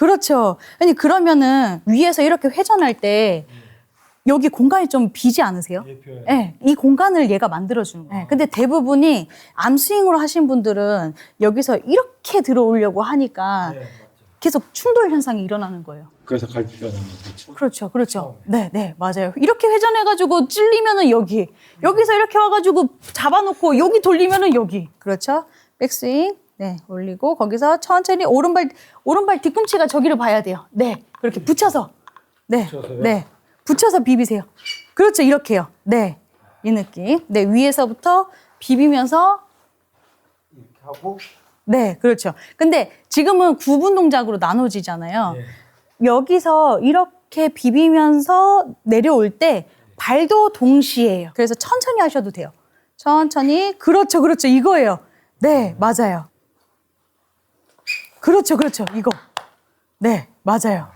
그렇죠. 아니 그러면은 위에서 이렇게 회전할 때 여기 공간이 좀 비지 않으세요? 예표에. 네, 이 공간을 얘가 만들어주는 거예요. 근데 대부분이 암스윙으로 하신 분들은 여기서 이렇게 들어오려고 하니까 네, 맞죠. 계속 충돌 현상이 일어나는 거예요. 그래서 갈비가 나는 거죠. 그렇죠, 그렇죠. 네, 네, 맞아요. 이렇게 회전해가지고 찔리면은 여기, 여기서 이렇게 와가지고 잡아놓고 여기 돌리면은 여기. 그렇죠. 백스윙. 네, 올리고 거기서 천천히 오른발 오른발 뒤꿈치가 저기를 봐야 돼요. 네, 그렇게 붙여서. 네, 붙여서요? 네, 붙여서 비비세요. 그렇죠, 이렇게요. 네, 이 느낌. 네, 위에서부터 비비면서 이렇게 하고 네, 그렇죠. 근데 지금은 구분 동작으로 나눠지잖아요. 예. 여기서 이렇게 비비면서 내려올 때 발도 동시에요. 그래서 천천히 하셔도 돼요. 천천히. 그렇죠, 그렇죠. 이거예요. 네, 맞아요. 그렇죠, 그렇죠. 이거. 네, 맞아요.